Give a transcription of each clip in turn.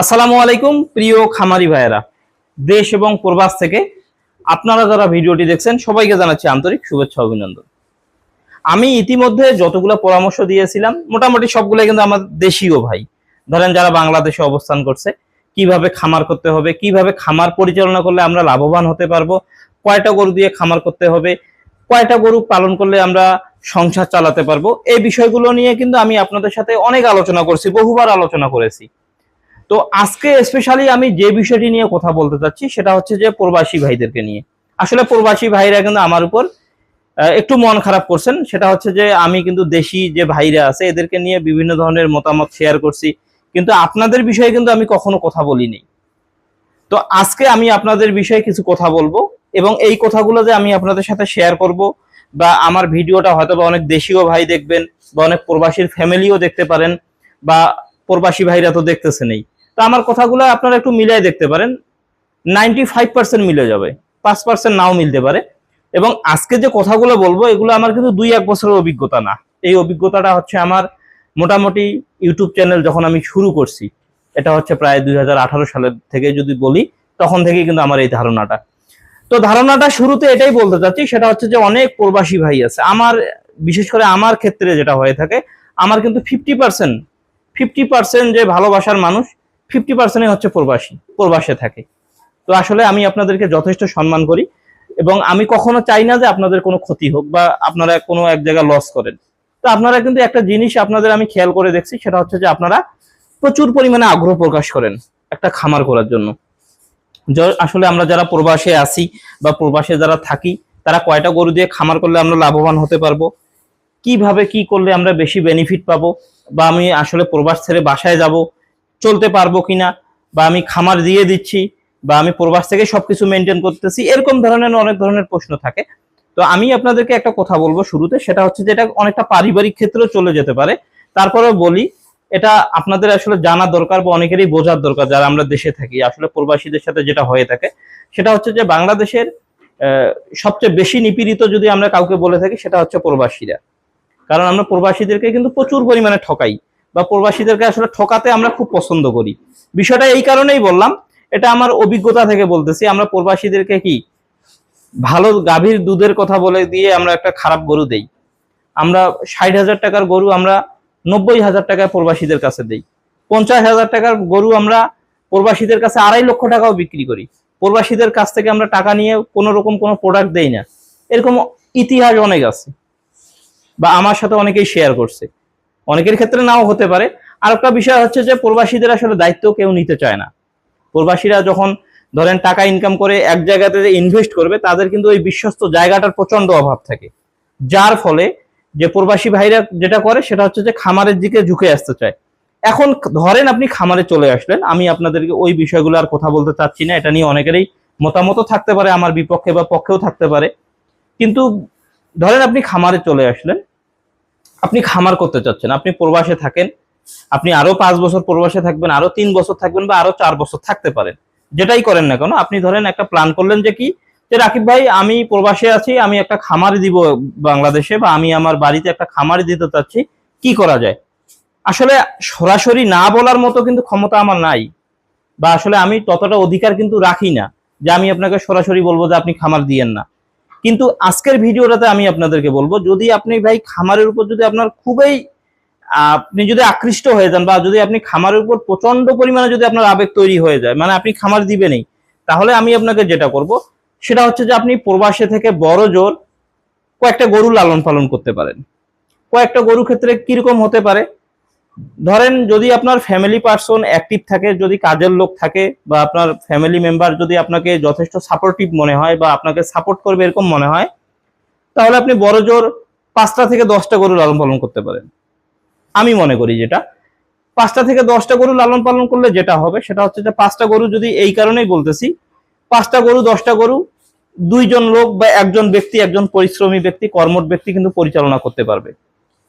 আসসালামু আলাইকুম, প্রিয় খামারি ভাইয়েরা। দেশ এবং প্রবাস থেকে আপনারা যারা ভিডিওটি দেখছেন, সবাইকে জানাচ্ছি আন্তরিক শুভেচ্ছা, অভিনন্দন। আমি ইতিমধ্যে যতগুলো পরামর্শ দিয়েছিলাম, মোটামুটি সবগুলো কিন্তু আমার দেশীয় ভাই। ধরেন যারা বাংলাদেশে অবস্থান করছে, কীভাবে খামার করতে হবে, কীভাবে খামার পরিচালনা করলে আমরা লাভবান হতে পারব, কয়টা গরু দিয়ে খামার করতে হবে, কয়টা গরু পালন করলে আমরা সংসার চালাতে পারব, এই বিষয়গুলো নিয়ে কিন্তু আমি আপনাদের সাথে অনেক আলোচনা করছি, বহুবার আলোচনা করেছি। তো আজকে স্পেশালি আমি যে বিষয়টি নিয়ে কথা বলতে চাচ্ছি, সেটা হচ্ছে যে প্রবাসী ভাইদেরকে নিয়ে। আসলে প্রবাসী ভাইরা কিন্তু আমার উপর একটু মন খারাপ করছেন। সেটা হচ্ছে যে আমি কিন্তু দেশি যে ভাইরা আছে, এদেরকে নিয়ে বিভিন্ন ধরনের মতামত শেয়ার করছি। কিন্তু আপনাদের বিষয়ে কিন্তু আমি কখনো কথা বলিনি। তো আজকে আমি আপনাদের বিষয়ে কিছু কথা বলব এবং এই কথাগুলো যে আমি আপনাদের সাথে শেয়ার করব বা আমার ভিডিওটা হয়তো বা অনেক দেশীয় ভাই দেখবেন বা অনেক প্রবাসীর ফ্যামিলিও দেখতে পারেন বা প্রবাসী ভাইরা তো দেখতেছেনই। তো আমার কথাগুলো আপনারা একটু মিলাই দেখতে পারেন। নাইনটি ফাইভ পার্সেন্ট মিলে যাবে, পাঁচ পার্সেন্ট নাও মিলতে পারে। এবং আজকে যে কথাগুলো বলব, এগুলো আমার কিন্তু দুই এক বছরের অভিজ্ঞতা না। এই অভিজ্ঞতাটা হচ্ছে আমার মোটামুটি ইউটিউব চ্যানেল যখন আমি শুরু করছি, এটা হচ্ছে প্রায় দুই হাজার আঠারো সালের থেকে যদি বলি, তখন থেকেই কিন্তু আমার এই ধারণাটা। তো ধারণাটা শুরুতে এটাই বলতে চাচ্ছি, সেটা হচ্ছে যে অনেক প্রবাসী ভাই আছে। আমার, বিশেষ করে আমার ক্ষেত্রে যেটা হয়ে থাকে, আমার কিন্তু ফিফটি পার্সেন্ট ফিফটি পার্সেন্ট যে ভালোবাসার মানুষ ফিফটি পার্সেন্টই হচ্ছে প্রবাসী, প্রবাসে থাকে। তো আসলে আমি আপনাদেরকে যথেষ্ট সম্মান করি এবং আমি কখনো চাই না যে আপনাদের কোনো ক্ষতি হোক বা আপনারা কোনো এক জায়গায় লস করেন। তো আপনারা কিন্তু একটা জিনিস আপনাদের আমি খেয়াল করে দেখছি, সেটা হচ্ছে যে আপনারা প্রচুর পরিমাণে আগ্রহ প্রকাশ করেন একটা খামার করার জন্য। আসলে আমরা যারা প্রবাসে আছি বা প্রবাসে যারা থাকি, তারা কয়টা গরু দিয়ে খামার করলে আমরা লাভবান হতে পারব? কীভাবে কি করলে আমরা বেশি বেনিফিট পাবো? বা আমি আসলে প্রবাস ছেড়ে বাসায় যাব? চলতে পারব কিনা, বা আমি খামার দিয়ে দিচ্ছি, বা আমি প্রবাস থেকে সবকিছু মেনটেন করতেছি, এরকম ধরনের অনেক ধরনের প্রশ্ন থাকে। তো আমি আপনাদেরকে একটা কথা বলব শুরুতে, সেটা হচ্ছে যে এটা অনেকটা পারিবারিক ক্ষেত্রেও চলে যেতে পারে। তারপরেও বলি, এটা আপনাদের আসলে জানা দরকার বা অনেকেরই বোঝার দরকার যারা আমরা দেশে থাকি, আসলে প্রবাসীদের সাথে যেটা হয়ে থাকে। সেটা হচ্ছে যে বাংলাদেশের সবচেয়ে বেশি নিপীড়িত যদি আমরা কাউকে বলে থাকি, সেটা হচ্ছে প্রবাসীরা। কারণ আমরা প্রবাসীদেরকে কিন্তু প্রচুর পরিমাণে ঠকাই। বা প্রবাসীদেরকে আসলে ঠকাতে আমরা খুব পছন্দ করি। বিষয়টা এই কারণেই বললাম, এটা আমার অভিজ্ঞতা থেকে বলতেছি, আমরা প্রবাসীদেরকে কি ভালো গাভীর দুধের কথা বলে দিয়ে আমরা একটা খারাপ গরু দেই। আমরা ষাট হাজার টাকার গরু আমরা নব্বই হাজার টাকায় প্রবাসীদের কাছে দেই। পঞ্চাশ হাজার টাকার গরু আমরা প্রবাসীদের কাছে আড়াই লক্ষ টাকাও বিক্রি করি। প্রবাসীদের কাছ থেকে আমরা টাকা নিয়ে কোনো রকম কোনো প্রোডাক্ট দেই না। এরকম ইতিহাস অনেক আছে, বা আমার সাথে অনেকেই শেয়ার করছে। অনেকের ক্ষেত্রে নাও হতে পারে। আর একটা বিষয় হচ্ছে যে প্রবাসীদের আসলে দায়িত্ব কেউ নিতে চায় না। প্রবাসীরা যখন ধরেন টাকা ইনকাম করে এক জায়গাতে ইনভেস্ট করবে, তাদের কিন্তু ওই বিশ্বস্ত জায়গাটার প্রচণ্ড অভাব থাকে। যার ফলে যে প্রবাসী ভাইরা যেটা করে, সেটা হচ্ছে যে খামারের দিকে ঝুঁকে আসতে চায়। এখন ধরেন আপনি খামারে চলে আসলেন, আমি আপনাদেরকে ওই বিষয়গুলো আর কথা বলতে চাচ্ছি না, এটা নিয়ে অনেকেরই মতামতও থাকতে পারে, আমার বিপক্ষে বা পক্ষেও থাকতে পারে। কিন্তু ধরেন আপনি খামারে চলে আসলেন আপনি খামার করতে চাচ্ছেন, আপনি প্রবাসে থাকেন, আপনি আরও পাঁচ বছর প্রবাসে থাকবেন, আরও তিন বছর থাকবেন বা আরও চার বছর থাকতে পারেন। যেটাই করেন না কেন, আপনি ধরেন একটা প্ল্যান করলেন যে কি, যে রাকিব ভাই, আমি প্রবাসে আছি, আমি একটা খামার দিব বাংলাদেশে বা আমি আমার বাড়িতে একটা খামার দিতে চাচ্ছি, কি করা যায়? আসলে সরাসরি না বলার মতো কিন্তু ক্ষমতা আমার নাই। বা আসলে আমি ততটা অধিকার কিন্তু রাখি না যে আমি আপনাকে সরাসরি বলব যে আপনি খামার দিয়েন না। কিন্তু আজকের ভিডিওটাতে আমি আপনাদেরকে বলব, যদি আপনি ভাই খামারের উপর যদি আপনার খুবই, আপনি যদি আকৃষ্ট হয়ে যান বা যদি আপনি খামারের উপর প্রচণ্ড পরিমাণে যদি আপনার আবেগ তৈরি হয়ে যায় মানে আপনি খামার দিবেনই, তাহলে আমি আপনাকে যেটা করব, সেটা হচ্ছে যে আপনি প্রবাসে থেকে বড় জোর কয়েকটা গরু লালন পালন করতে পারেন। কয়েকটা গরু ক্ষেত্রে কীরকম হতে পারে? ধরেন যদি আপনার ফ্যামিলি পার্সন অ্যাক্টিভ থাকে, যদি কাজের লোক থাকে বা আপনার ফ্যামিলি মেম্বার যদি আপনাকে যথেষ্ট সাপোর্টিভ মনে হয় বা আপনাকে সাপোর্ট করবে এরকম মনে হয়, তাহলে আপনি বড় জোর পাঁচটা থেকে দশটা গরু লালন পালন করতে পারেন। আমি মনে করি যেটা। পাঁচটা থেকে দশটা গরু লালন পালন করলে যেটা হবে, সেটা হচ্ছে যে পাঁচটা গরু যদি এই কারণেই বলতেছি, পাঁচটা গরু, দশটা গরু, দুইজন লোক বা একজন ব্যক্তি, একজন পরিশ্রমী ব্যক্তি কর্মঠ ব্যক্তি কিন্তু পরিচালনা করতে পারবে।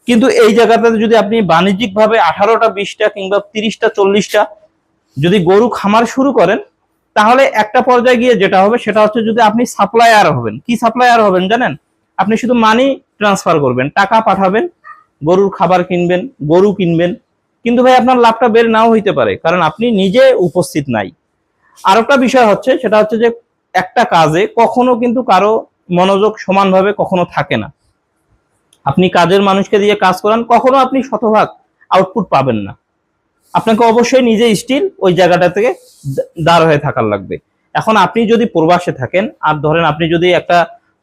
কিন্তু এই জায়গাটাতে যদি আপনি বাণিজ্যিক ভাবে আঠারোটা, বিশটা কিংবা তিরিশটা, চল্লিশটা যদি গরু খামার শুরু করেন, তাহলে একটা পর্যায়ে গিয়ে যেটা হবে, সেটা হচ্ছে যদি আপনি সাপ্লায়ার হবেন। কি সাপ্লায়ার হবেন জানেন? আপনি শুধু মানি ট্রান্সফার করবেন, টাকা পাঠাবেন, গরুর খাবার কিনবেন, গরু কিনবেন। কিন্তু ভাই, আপনার লাভটা বের নাও হইতে পারে, কারণ আপনি নিজে উপস্থিত নাই। আরেকটা বিষয় হচ্ছে, সেটা হচ্ছে যে একটা কাজে কখনো কিন্তু কারও মনোযোগ সমানভাবে কখনো থাকে না। আপনি কাজের মানুষকে দিয়ে কাজ করান, কখনো আপনি শতভাগ আউটপুট পাবেন না। আপনাকে অবশ্যই নিজে স্টিল ওই জায়গাটা থেকে দাঁড় হয়ে থাকার লাগবে। এখন আপনি যদি প্রবাসে থাকেন, আর ধরেন আপনি যদি একটা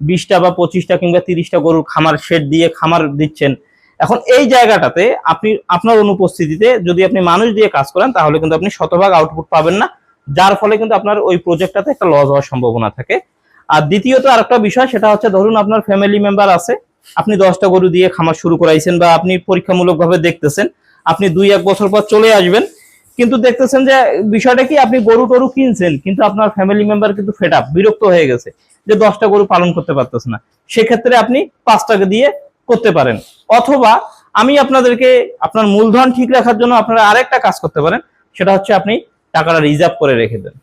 বিশটা বা পঁচিশটা কিংবা তিরিশটা গরুর খামার শেড দিয়ে খামার দিচ্ছেন, এখন এই জায়গাটাতে আপনি, আপনার অনুপস্থিতিতে যদি আপনি মানুষ দিয়ে কাজ করেন, তাহলে কিন্তু আপনি শতভাগ আউটপুট পাবেন না। যার ফলে কিন্তু আপনার ওই প্রজেক্টটাতে একটা লস হওয়ার সম্ভাবনা থাকে। আর দ্বিতীয়ত আরেকটা বিষয়, সেটা হচ্ছে ধরুন আপনার ফ্যামিলি মেম্বার আছে আপনি দশটা গরু দিয়ে খামার শুরু করাইছেন বা আপনি পরীক্ষামূলকভাবে দেখতেছেন, আপনি দুই এক বছর পর চলে আসবেন, কিন্তু দেখতেছেন যে বিষয়টা কি, আপনি গরু টরু কিনছেন, কিন্তু আপনার ফ্যামিলি মেম্বার কিন্তু আপ বিরক্ত হয়ে গেছে যে দশটা গরু পালন করতে পারতেছে না। সেক্ষেত্রে আপনি পাঁচটাকে দিয়ে করতে পারেন। অথবা আমি আপনাদেরকে আপনার মূলধন ঠিক রাখার জন্য আপনারা আরেকটা কাজ করতে পারেন, সেটা হচ্ছে আপনি টাকাটা রিজার্ভ করে রেখে দেন।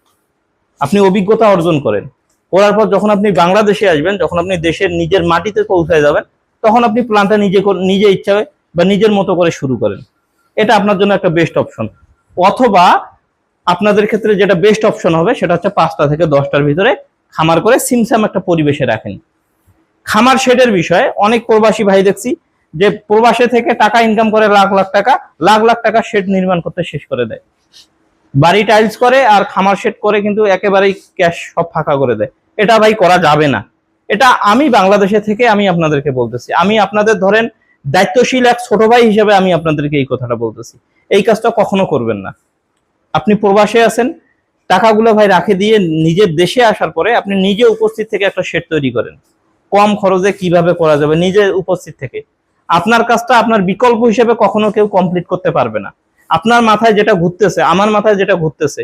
আপনি অভিজ্ঞতা অর্জন করেন। করার পর যখন আপনি বাংলাদেশে আসবেন, যখন আপনি দেশের নিজের মাটিতে পৌঁছায় যাবেন, তখন আপনি প্ল্যানটা নিজে নিজে ইচ্ছা বা নিজের মতো করে শুরু করেন। এটা আপনার জন্য একটা বেস্ট অপশন অথবা আপনাদের ক্ষেত্রে যেটা বেস্ট অপশন হবে, সেটা হচ্ছে পাঁচটা থেকে দশটার ভিতরে খামার করে সিমসাম একটা পরিবেশে রাখেন। খামার শেডের বিষয়ে অনেক প্রবাসী ভাই দেখছি যে প্রবাসে থেকে টাকা ইনকাম করে লাখ লাখ টাকা, লাখ লাখ টাকা শেড নির্মাণ করতে শেষ করে দেয়। বাড়ি টাইলস করে আর খামার শেড করে কিন্তু একেবারেই ক্যাশ সব ফাঁকা করে দেয়। এটা ভাই করা যাবে না। এটা আমি বাংলাদেশে থেকে আমি আপনাদেরকে বলতেছি। আমি আপনাদের ধরেন দায়িত্বশীল এক ছোট ভাই হিসেবে আমি আপনাদেরকে এই কথাটা বলতেছি। এই কাজটা কখনো করবেন না। আপনি প্রবাসে আছেন, টাকাগুলো ভাই রাখে দিয়ে নিজের দেশে আসার পরে আপনি নিজে উপস্থিত থেকে একটা শেড তৈরি করেন। কম খরচে কীভাবে করা যাবে নিজে উপস্থিত থেকে। আপনার কাজটা আপনার বিকল্প হিসেবে কখনো কেউ কমপ্লিট করতে পারবে না। আপনার মাথায় যেটা ঘুরতেছে, আমার মাথায় যেটা ঘুরতেছে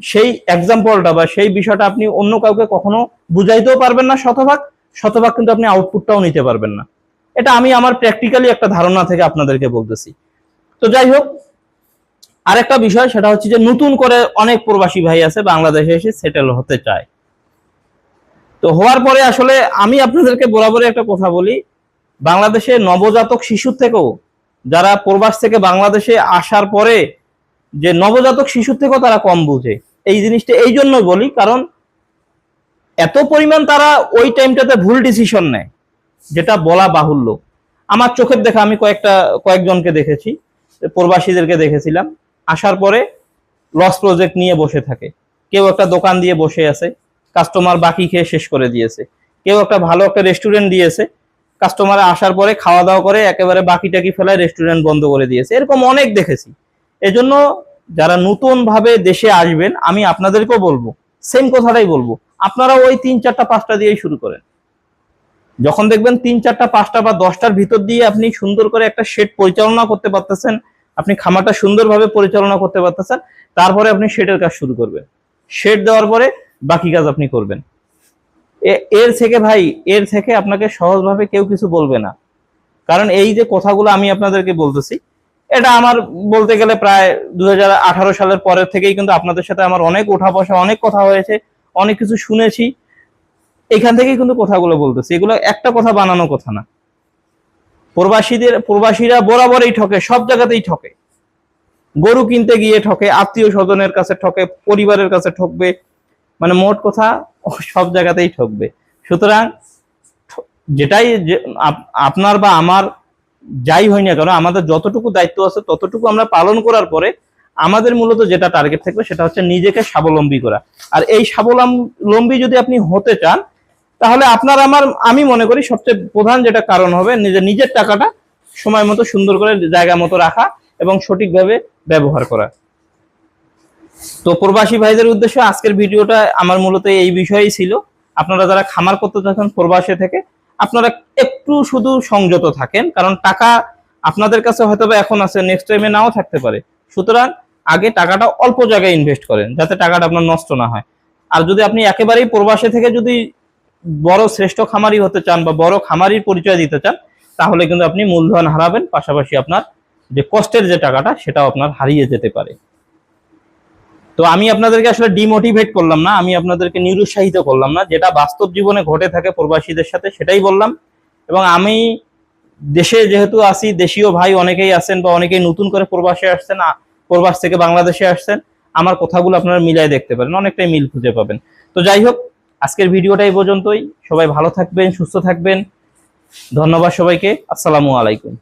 সেই এক্সাম্পলটা বা সেই বিষয়টা আপনি অন্য কাউকে কখনো বুঝাইতেও পারবেন না শতভাগ শতভাগ কিন্তু আপনি আউটপুটটাও নিতে পারবেন না। এটা আমি আমার প্র্যাকটিক্যালি একটা ধারণা থেকে আপনাদেরকে বলতেছি। তো যাই হোক, আরেকটা বিষয় সেটা হচ্ছে যে নতুন করে অনেক প্রবাসী ভাই আছে, বাংলাদেশে এসে সেটেল হতে চায়। তো হওয়ার পরে আসলে আমি আপনাদেরকে বরাবরই একটা কথা বলি, বাংলাদেশে নবজাতক শিশুর থেকেও যারা প্রবাস থেকে বাংলাদেশে আসার পরে যে নবজাতক শিশুর থেকেও তারা কম বুঝে। এই জিনিসটা এই জন্য বলি, কারণ এত পরিমাণ তারা ওই টাইমটাতে ভুল ডিসিশন নেয়, যেটা বলা বাহুল্য। আমার চোখের দেখা, আমি কয়েকটা, কয়েকজনকে দেখেছি, প্রবাসীদেরকে দেখেছিলাম। আসার পরে লস প্রজেক্ট নিয়ে বসে থাকে। কেউ একটা দোকান দিয়ে বসে আছে কাস্টমার বাকি খেয়ে শেষ করে দিয়েছে। কেউ একটা ভালো একটা রেস্টুরেন্ট দিয়েছে কাস্টমার আসার পরে খাওয়া দাওয়া করে একেবারে বাকি টাকি ফেলায় রেস্টুরেন্ট বন্ধ করে দিয়েছে। এরকম অনেক দেখেছি। এজন্য যারা নতুন ভাবে দেশে আসবেন, আমি আপনাদেরকেও বলব সেম কথাটাই বলব, আপনারা ওই তিন চারটা, পাঁচটা দিয়েই শুরু করেন। যখন দেখবেন তিন চারটা, পাঁচটা বা দশটার ভিতর দিয়ে আপনি সুন্দর করে একটা শেড পরিচালনা করতে পারতেছেন, আপনি খামারটা সুন্দরভাবে পরিচালনা করতে পারতেছেন, তারপরে আপনি শেডের কাজ শুরু করবেন। শেড দেওয়ার পরে বাকি কাজ আপনি করবেন। এর থেকে ভাই, এর থেকে আপনাকে সহজভাবে কেউ কিছু বলবে না। কারণ এই যে কথাগুলো আমি আপনাদেরকে বলতেছি এটা আমার বলতে গেলে প্রায় দু হাজার আঠারো সালের পরের থেকেই কিন্তু আপনাদের সাথে আমার অনেক ওঠা বসা, অনেক কথা হয়েছে, অনেক কিছু শুনেছি। এখান থেকেই কিন্তু কথাগুলো বলতেছি। এগুলো একটা কথা বানানো কথা না। প্রবাসীদের, প্রবাসীরা বরাবরই ঠকে, সব জায়গাতেই ঠকে। গরু কিনতে গিয়ে ঠকে আত্মীয় স্বজনের কাছে ঠকে, পরিবারের কাছে ঠকবে মানে মোট কথা সব জায়গাতেই ঠকবে। সুতরাং যেটাই আপনার বা আমার যাই হয় না কেন, আমাদের যতটুকু দায়িত্ব আছে, ততটুকু আমরা পালন করার পরে আমাদের মূলত যেটা টার্গেট থাকবে সেটা হচ্ছে নিজেকে স্বাবলম্বী করা। আর এই স্বাবলম্বী যদি আপনি হতে চান, তাহলে আপনার আমার, আমি মনে করি সবচেয়ে প্রধান যেটা কারণ হবে নিজের নিজের টাকাটা সময় মতো সুন্দর করে জায়গা মতো রাখা এবং সঠিকভাবে ব্যবহার করা। তো প্রবাসী ভাইদের উদ্দেশ্যে আজকের ভিডিওটা আমার মূলত এই বিষয়েই ছিল। আপনারা যারা খামার করতে চাচ্ছেন প্রবাসে থেকে আপনারা একটু শুধু সংযত থাকেন, কারণ টাকা আপনাদের কাছে হয়তো এখন আছে নেক্সট টাইমে নাও থাকতে পারে। সুতরাং আগে টাকাটা অল্প জায়গায় ইনভেস্ট করেন, যাতে টাকাটা আপনার নষ্ট না হয়। আর যদি আপনি একেবারেই প্রবাসে থেকে যদি বড় শ্রেষ্ঠ খামারি হতে চান বা বড় খামারির পরিচয় দিতে চান, তাহলে কিন্তু আপনি মূলধন হারাবেন, পাশাপাশি আপনার যে কষ্টের যে টাকাটা, সেটাও আপনার হারিয়ে যেতে পারে। তো আমি আপনাদেরকে আসলে ডিমোটিভেট করলাম না, আমি আপনাদেরকে নিরুৎসাহিত করলাম না। যেটা বাস্তব জীবনে ঘটে থাকে প্রবাসীদের সাথে সেটাই বললাম। এবং আমি দেশে যেহেতু আসি দেশীয় ভাই অনেকেই আছেন বা অনেকেই নতুন করে প্রবাসে আসছেন প্রবাস থেকে বাংলাদেশে আসছেন, আমার কথাগুলো আপনারা মিলাই দেখতে পারেন, অনেকটাই মিল খুঁজে পাবেন। তো যাই হোক, আজকের ভিডিওটা এই পর্যন্তই। সবাই ভালো থাকবেন, সুস্থ থাকবেন। ধন্যবাদ সবাইকে। আসসালামু আলাইকুম।